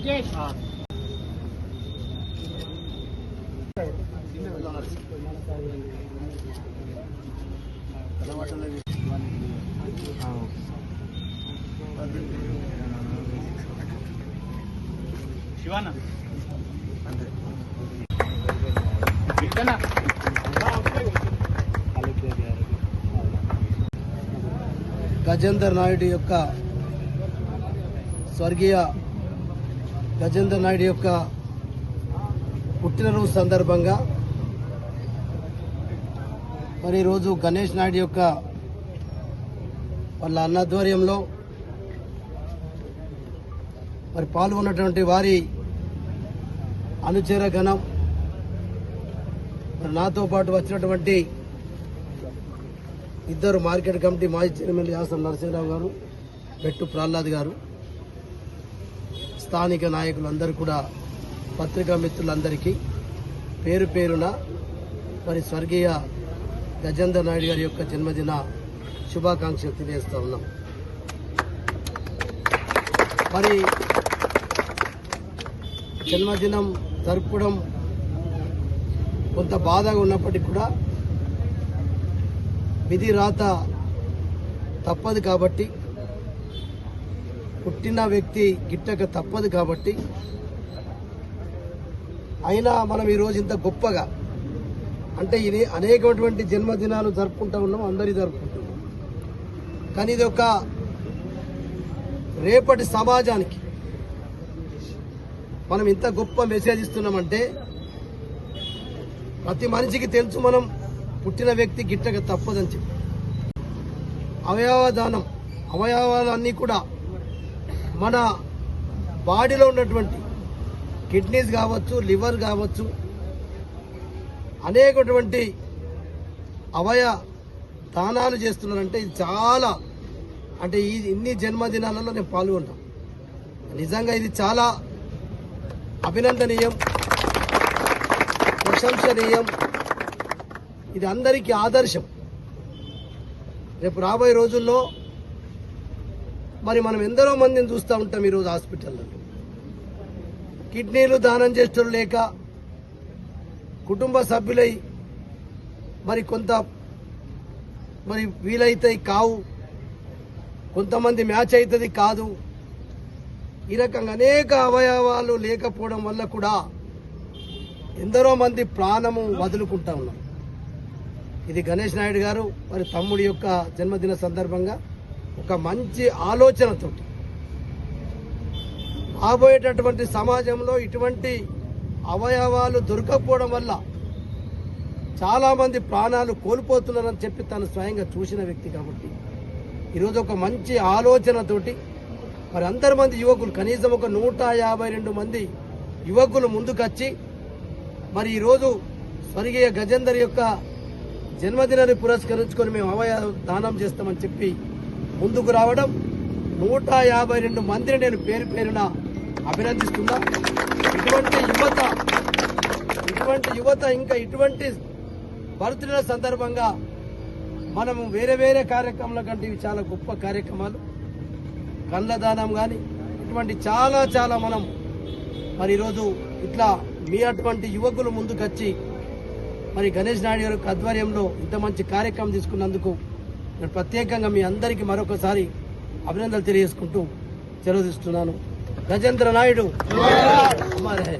సరే ఆ, సార్ జై శ్రీరామ్ శివాన గజేందర్ నాయుడు యొక్క స్వర్గీయ గజేందర్ నాయుడు యొక్క పుట్టినరోజు సందర్భంగా మరి ఈరోజు గణేష్ నాయుడు యొక్క వాళ్ళ అన్నాధ్వర్యంలో మరి పాల్గొన్నటువంటి వారి అనుచర గణం మరి నాతో పాటు వచ్చినటువంటి ఇద్దరు మార్కెట్ కమిటీ మాజీ చైర్మన్ యాసం నరసింహరావు గారు మెట్టు ప్రహ్లాద్ గారు. స్థానిక నాయకులందరూ కూడా పత్రికా మిత్రులందరికీ పేరు పేరున మరి స్వర్గీయ గజేందర్ నాయుడు గారి యొక్క జన్మదిన శుభాకాంక్షలు తెలియజేస్తా ఉన్నాం. మరి జన్మదినం జరుపుకోవడం కొంత బాధగా ఉన్నప్పటికీ కూడా విధి రాత తప్పదు కాబట్టి పుట్టిన వ్యక్తి గిట్టక తప్పదు కాబట్టి అయినా మనం ఈరోజు ఇంత గొప్పగా అంటే ఇది అనేకటువంటి జన్మదినాలు జరుపుకుంటూ ఉన్నాం అందరి జరుపుకుంటున్నాం కానీ ఇది ఒక రేపటి సమాజానికి మనం ఇంత గొప్ప మెసేజ్ ఇస్తున్నామంటే ప్రతి మనిషికి తెలుసు మనం పుట్టిన వ్యక్తి గిట్టక తప్పదని చెప్పి. అవయవ దానం అవయవాలన్నీ కూడా మన బాడీలో ఉన్నటువంటి కిడ్నీస్ కావచ్చు లివర్ కావచ్చు అనేకటువంటి అవయ దానాలు చేస్తున్నారంటే ఇది చాలా అంటే ఈ ఇన్ని జన్మదినాలలో నేను పాల్గొంటాను నిజంగా ఇది చాలా అభినందనీయం ప్రశంసనీయం ఇది అందరికీ ఆదర్శం. రేపు రాబోయే రోజుల్లో మరి మనం ఎందరో మందిని చూస్తూ ఉంటాం ఈరోజు హాస్పిటల్లో. కిడ్నీలు దానం చేస్తారు లేక కుటుంబ సభ్యులై మరి కొంత మరి వీలైతే కావు కొంతమంది మ్యాచ్ అవుతుంది కాదు. ఈ రకంగా అనేక అవయవాలు లేకపోవడం వల్ల కూడా ఎందరో మంది ప్రాణము వదులుకుంటా ఉన్నారు. ఇది గణేష్ నాయుడు గారు మరి తమ్ముడి యొక్క జన్మదిన సందర్భంగా ఒక మంచి ఆలోచనతో రాబోయేటటువంటి సమాజంలో ఇటువంటి అవయవాలు దొరకకపోవడం వల్ల చాలామంది ప్రాణాలు కోల్పోతున్నారని చెప్పి తను స్వయంగా చూసిన వ్యక్తి కాబట్టి ఈరోజు ఒక మంచి ఆలోచనతోటి మరి అందరి మంది యువకులు కనీసం ఒక నూట యాభై రెండు మంది యువకులు ముందుకొచ్చి మరి ఈరోజు స్వర్గీయ గజేందర్ యొక్క జన్మదినాన్ని పురస్కరించుకొని మేము అవయ దానం చేస్తామని చెప్పి ముందుకు రావడం నూట యాభై రెండు మందిని నేను పేరు పేరున అభినందిస్తున్నా. ఇటువంటి యువత ఇటువంటి యువత ఇంకా ఇటువంటి బర్త్డే సందర్భంగా మనము వేరే వేరే కార్యక్రమాల కంటే ఇవి చాలా గొప్ప కార్యక్రమాలు. కళ్ళదానం కానీ ఇటువంటి చాలా చాలా మనం మరి ఈరోజు ఇట్లా మీ అటువంటి యువకులు ముందుకొచ్చి మరి గణేష్ నాయుడు గారి ఆధ్వర్యంలో ఇంత మంచి కార్యక్రమం తీసుకున్నందుకు నేను ప్రత్యేకంగా మీ అందరికీ మరొకసారి అభినందనలు తెలియజేసుకుంటూ సెలవు తీస్తున్నాను గజేంద్ర నాయుడు. కుమార్ హై